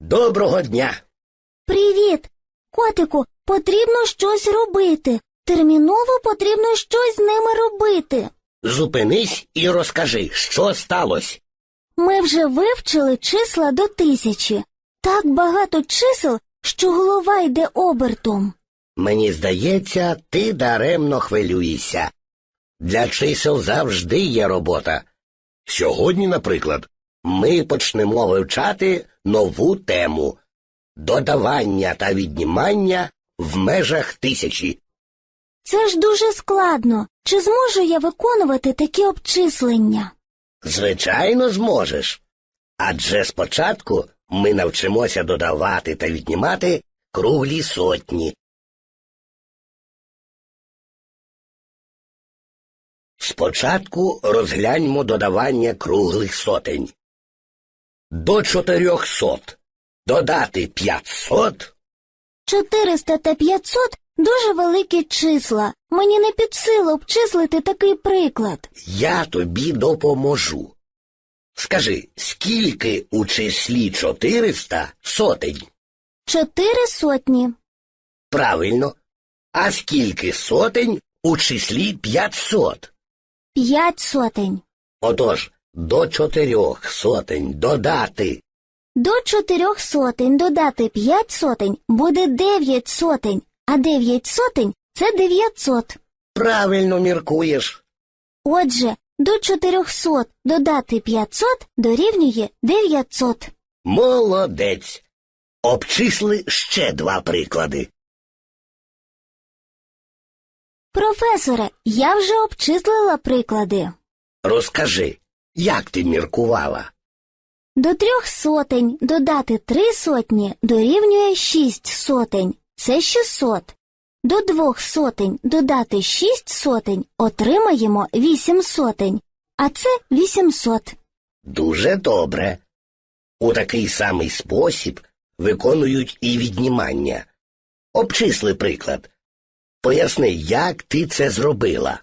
Доброго дня! Привіт! Котику, потрібно щось робити. Терміново потрібно щось з ними робити. Зупинись і розкажи, що сталося. Ми вже вивчили числа до тисячі. Так багато чисел, що голова йде обертом. Мені здається, ти даремно хвилюєшся. Для чисел завжди є робота. Сьогодні, наприклад, ми почнемо вивчати нову тему додавання та віднімання в межах тисячі. Це ж дуже складно. Чи зможу я виконувати такі обчислення? Звичайно, зможеш. Адже спочатку ми навчимося додавати та віднімати круглі сотні. Спочатку розгляньмо додавання круглих сотень. До чотирьохсот додати п'ятсот 400 та 500 – дуже великі числа. Мені не під силу обчислити такий приклад. я тобі допоможу. Скажи, скільки у числі 400 сотень? Чотири сотні. Правильно. А скільки сотень у числі 500? П'ять сотень. Отож, до чотирьох сотень додати. До чотирьох сотень додати п'ять сотень буде дев'ять сотень, а дев'ять сотень – це дев'ятсот. Правильно міркуєш. Отже, до чотирьохсот додати п'ятсот дорівнює дев'ятсот. Молодець. Обчисли ще два приклади. Професоре, я вже обчислила приклади. Розкажи, як ти міркувала? До трьох сотень додати три сотні дорівнює шість сотень. Це шістсот. До двох сотень додати шість сотень отримаємо вісім сотень. А це вісімсот. Дуже добре. У такий самий спосіб виконують і віднімання. Обчисли приклад. Поясни, як ти це зробила.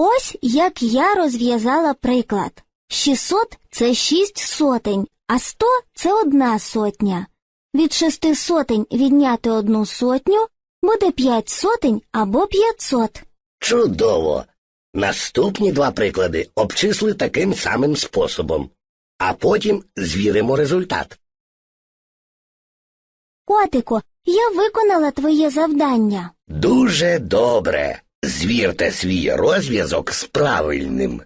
Ось як я розв'язала приклад. 600 – це 6 сотень, а 100 – це одна сотня. Від шести сотень відняти одну сотню буде 5 сотень або 500. Чудово! Наступні два приклади обчисли таким самим способом, а потім звіримо результат. Котику, я виконала твоє завдання. Дуже добре. Звірте свій розв'язок з правильним.